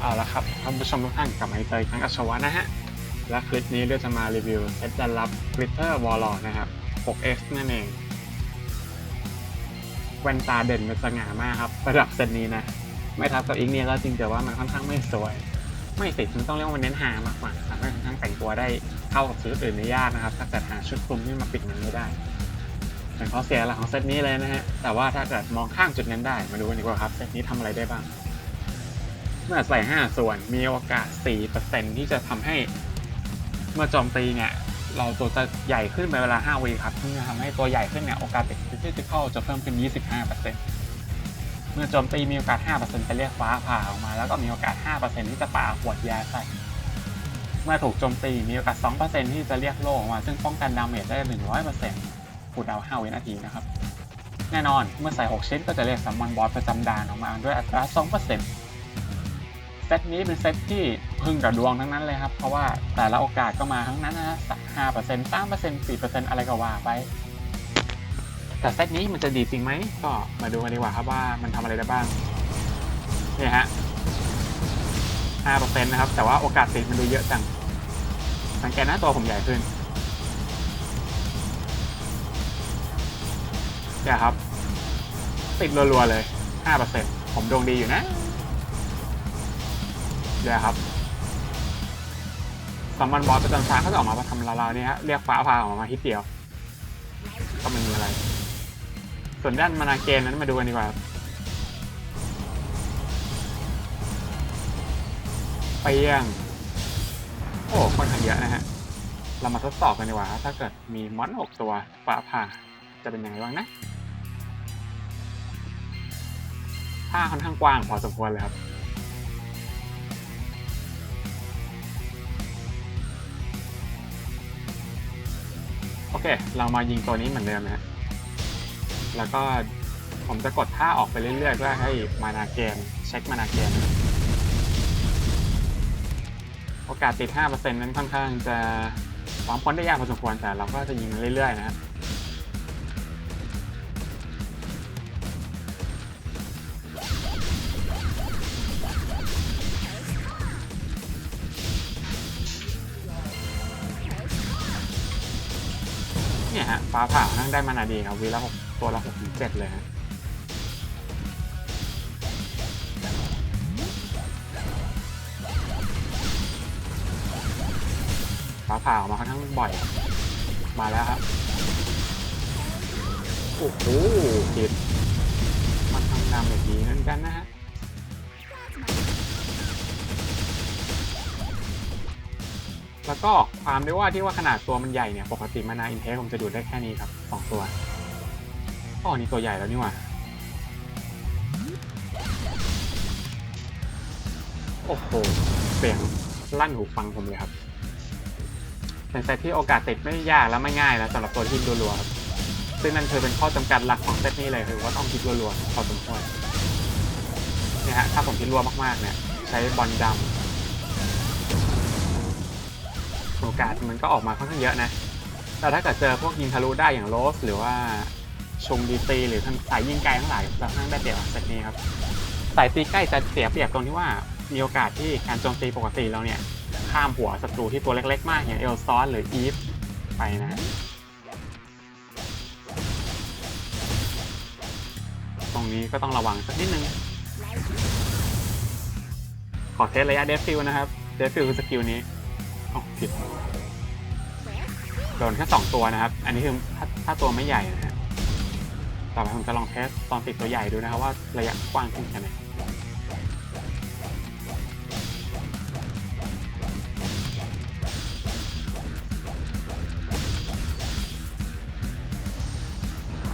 เอาละครับท่านผู้ชมทุกท่านกลับมาอีกครั้งอัชวะนะฮะ และคลิปนี้เราจะมารีวิวเซตดันรับ Glitter Warlord นะครับ 6X นั่นเองแว่นตาเด่นเป็นสง่ามากครับระดับเซตนี้นะ ไม่ทับกับอีกเนี่ยก็จริงแต่ว่ามันค่อนข้างไม่สวย ไม่ติดมันต้องเรียกว่าเน้นหามากกว่าสามารถค่อนข้างแต่งตัวได้เข้ากับชุดอื่นได้ยากนะครับ ถ้าเกิดหาชุดคลุมที่มาปิดมันไม่ได้เป็นข้อเสียหลักของเซตนี้เลยนะฮะแต่ว่าถ้าเกิดมองข้ามจุดนั้นได้มาดูกันดีกว่าครับเซตนี้ทำอะไรได้บ้าง เมื่อใส่ 5 ส่วนมีโอกาส 4%ที่จะทำให้เมื่อโจมตีเนี่ย เราตัวจะใหญ่ขึ้นเป็นเวลา 5วิครับซึ่งจะทำให้ตัวใหญ่ขึ้นเนี่ย โอกาสติดฟิสิกอลจะเพิ่มขึ้น 25%เมื่อโจมตีมีโอกาส5%จะเรียกฟ้าผ่าออกมา แล้วก็มีโอกาส 5%ที่จะป่าขวดยาใส่ เมื่อถูกโจมตีมีโอกาส 2%ที่จะเรียกโล่ออกมา ซึ่งป้องกันดาเมจได้ 100%คูลดาวน์5วินาทีนะครับ แน่นอน เมื่อใส่ 6 ชิ้นก็จะเรียกซัมมอนบอสประจำดานออกมาด้วยอัตรา 2% ซตนี้เป็นเซตที่พึ่งกับดวงทั้งนั้นเลยครับ เพราะว่าแต่ละโอกาสก็มาทั้งนั้นนะฮะห้าเปอร์เซ็นต์สามเปอร์เซ็นต์สี่เปอร์เซ็นต์อะไรก็ว่าไปแต่เซตนี้มันจะดีจริงไหมก็มาดูกันดีกว่าครับว่ามันทำอะไรได้บ้างเนี่ยฮะห้าเปอร์เซ็นต์นะครับ แต่ว่าโอกาสติดมันดูเยอะจังสังเกตหน้าตัวผมใหญ่ขึ้นเนี่ยครับ ติดรัวๆเลยห้าเปอร์เซ็นต์ผมดวงดีอยู่นะ เดี๋ยวครับซัมมอนบอสประจำชาติเขาจะออกมาทำลาวๆนี่ฮะเรียกฟ้าพาออกมาฮิตเดียว ก็ไม่มีอะไร ส่วนด้านมานาเกนนั้นมาดูกันดีกว่า ไปยังโอ้ค่อนข้างเยอะนะฮะ เรามาทดสอบกันดีกว่า ถ้าเกิดมีมอนหกตัวฟ้าผ่าจะเป็นยังไงบ้างนะผ้าค่อนข้างกว้างพอสมควรเลยครับ โอเค เรามายิงตัวนี้เหมือนเดิมนะฮะ แล้วก็ผมจะกดท่าออกไปเรื่อยๆเพื่อให้มานาเกมเช็คมานาเกมโอกาสติด 5%นั้นค่อนข้างจะหวังพ้นได้ยากพอสมควรแต่เราก็จะยิงเรื่อยๆนะครับ เนี่ยฮะฟ้าผ่าทั้งได้มานาดีครับวีละหกตัวละหกถึงเจ็ดเลยฮะฟ้าผ่าออกมาค่อนข้างบ่อย มาแล้วครับโอ้โหจิตมันทำดาเมจดีเหมือนกันนะฮะ แล้วก็ความด้วยว่าที่ว่าขนาดตัวมันใหญ่เนี่ยปกติมานาอินเทสผมจะดูดได้แค่นี้ครับสองตัวอ๋อนี่ตัวใหญ่แล้วนี่หว่าโอ้โหเสียงลั่นหูฟังผมเลยครับเป็นเซตที่โอกาสติดไม่ยากและไม่ง่ายแล้วสำหรับตัวที่รัวๆครับซึ่งนั่นคือเป็นข้อจำกัดหลักของเซตนี้เลยคือว่าต้องคิดรัวๆพอสมควรเนี่ยฮะถ้าผมคิดรัวมากๆเนี่ยใช้บอลดำ โอกาสมันก็ออกมาค่อนข้างเยอะนะแต่ถ้าเกิดเจอพวกยิงทะลุได้อย่างโรสหรือว่าชงดีตีหรือทั้งสายยิงไกลทั้งหลายเราค่อนข้งได้เปรียบเซตนี้ครับสายตีใกล้จะเสียเปรียบตรงที่ว่ามีโอกาสที่การโจมตีปกติเราเนี่ยข้ามหัวศัตรูที่ตัวเล็กๆ มากอย่างเอลซอนหรืออีฟไปนะตรงนี้ก็ต้องระวังสักนิดนึง ขอเทสระยะเดฟฟิลนะครับ เดฟฟิลคือสกิลนี้ อ๋อผิดโดนแค่สองตัวนะครับ อันนี้คือถ้าถ้าตัวไม่ใหญ่นะฮะต่อไปผมจะลองเทสตอนติดตัวใหญ่ดูนะครับว่าระยะกว้างขึ้นแค่ไหน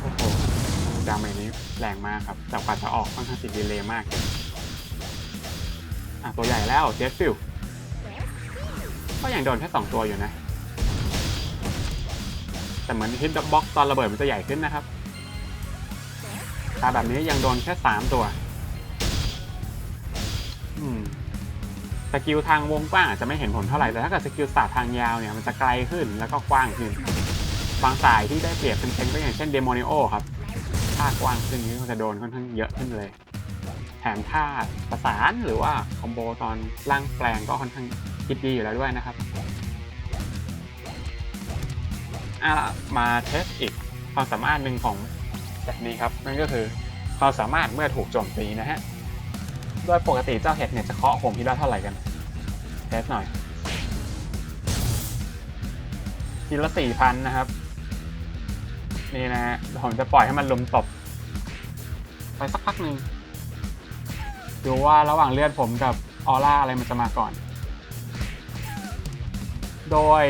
โอ้โหดาเมจนี้แรงมากครับแต่กว่าจะออกค่อนข้างติดดีเลย์มากเลยอะตัวใหญ่แล้วเจสฟิล ก็ยังโดนแค่สองตัวอยู่นะ แต่เหมือนฮิตบ็อกตอนระเบิดมันจะใหญ่ขึ้นนะครับตาแบบนี้ยังโดนแค่สามตัวอืมสกิลทางวงกว้างอาจจะไม่เห็นผลเท่าไหร่ แต่ถ้าเกิดสกิลศาสตร์ทางยาวเนี่ยมันจะไกลขึ้นแล้วก็กว้างขึ้น บางสายที่ได้เปรียบเป็นๆก็อย่างเช่นเดโมเนโอครับ ถ้ากว้างขึ้นนี้มันจะโดนค่อนข้างเยอะขึ้นเลย แถมท่าประสานหรือว่าคอมโบตอนร่างแปลงก็ค่อนข้าง คิดดีอยู่แล้วด้วยนะครับอะมาเทสอีกความสามารถหนึ่งของแบบนี้ครับนั่นก็คือความสามารถเมื่อถูกโจมตีนะฮะโดยปกติเจ้าเห็ดเนี่ยจะเคาะผมทีละเท่าไหร่กันเทสหน่อยทีละสี่พันนะครับ นี่นะฮะผมจะปล่อยให้มันลุมตบ ไปสักพักหนึ่งดูว่าระหว่างเลือดผมกับออร่าอะไรมันจะมาก่อน โดย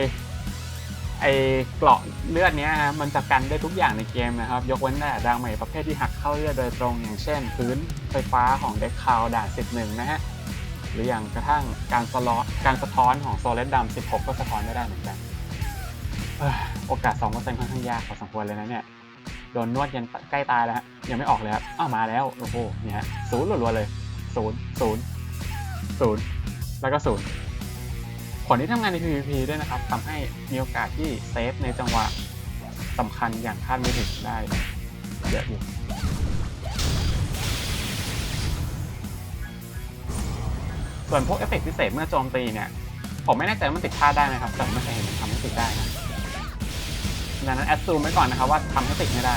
ไอ้เกราะเลือดเนี้ยฮะมันจะกันได้ทุกอย่างในเกมนะครับ ยกเว้นแต่ดังใหม่ประเภทที่หักเข้าเลือดโดยตรงอย่างเช่น พื้นไฟฟ้าของเด็กคาวด่าน 11 นะฮะ หรืออย่างกระทั่งการสลอการสะท้อนของโซเลสดำ16 ก็สะท้อนไม่ได้เหมือนกันเอ้ยโอกาส 2%ค่อนข้างยากพอสมควรเลยนะเนี่ย โดนนวดยันใกล้ตายแล้วฮะยังไม่ออกเลยครับอ้าวมาแล้ว โอ้โหเนี่ยฮะศูนย์รัวๆเลยศูนย์ศูนย์ศูนย์แล้วก็ศูนย์ ผลที่ทำงานใน PVP ด้วยนะครับทำให้มีโอกาสที่เซฟในจังหวะสำคัญอย่างคาดไม่ถึงได้เยอะอยู่ส่วนพวกเอฟเฟกต์พิเศษเมื่อโจมตีเนี่ยผมไม่แน่ใจว่ามันติดพลาดได้ไหมครับแต่ไม่เคยเห็นมันทำให้ติดได้นะดังนั้นแอดซูมไว้ก่อนนะครับว่าทำให้ติดไม่ได้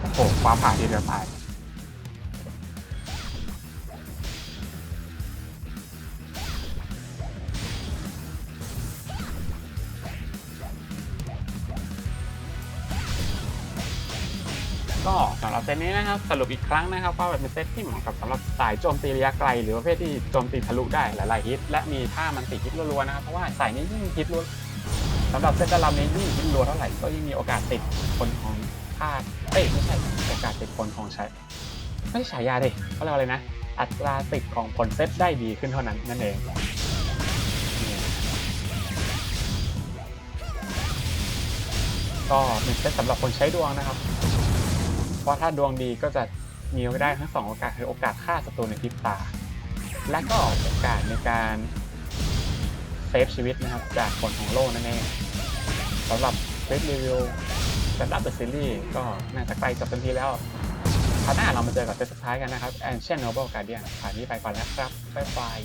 โอ้โหฟ้ามผ่าทีเดียวตาย ก็สำหรับเซตนี้นะครับสรุปอีกครั้งนะครับว่าเป็นเซตที่เหมาะกับสำหรับสายโจมตีระยะไกล หรือประเภทที่โจมตีทะลุได้หลายๆฮิต และมีท่ามันติดฮิตรัวๆนะครับเพราะว่าสายนี้ยิ่งฮิตรัวสำหรับเซตดารานี้ยิ่งฮิตรัวเท่าไหร่ก็ยิ่งมีโอกาสติดคนของท่าเอ้ยไม่ใช่โอกาสติดคนของใช้ไม่ใช่ฉายาดิเขาเรียกอะไรนะ อัตราติดของผลเซตได้ดีขึ้นเท่านั้นนั่นเองก็เป็นเซตสำหรับคนใช้ดวงนะครับ เพราะถ้าดวงดีก็จะมีได้ทั้งสองโอกาสคือโอกาสฆ่าศัตรูในพริบตา และก็โอกาสในการเซฟชีวิตนะครับจากผลของโล่นั่นเองสำหรับเซฟรีวิวสำหรับเดอะซีรีส์ก็น่าจะใกล้จบเต็มทีแล้วคราวหน้าเรามาเจอกับเซตสุดท้ายกันนะครับ Ancient Noble Guardian ผ่านนี้ไปก่อนแล้วครับ บ๊ายบาย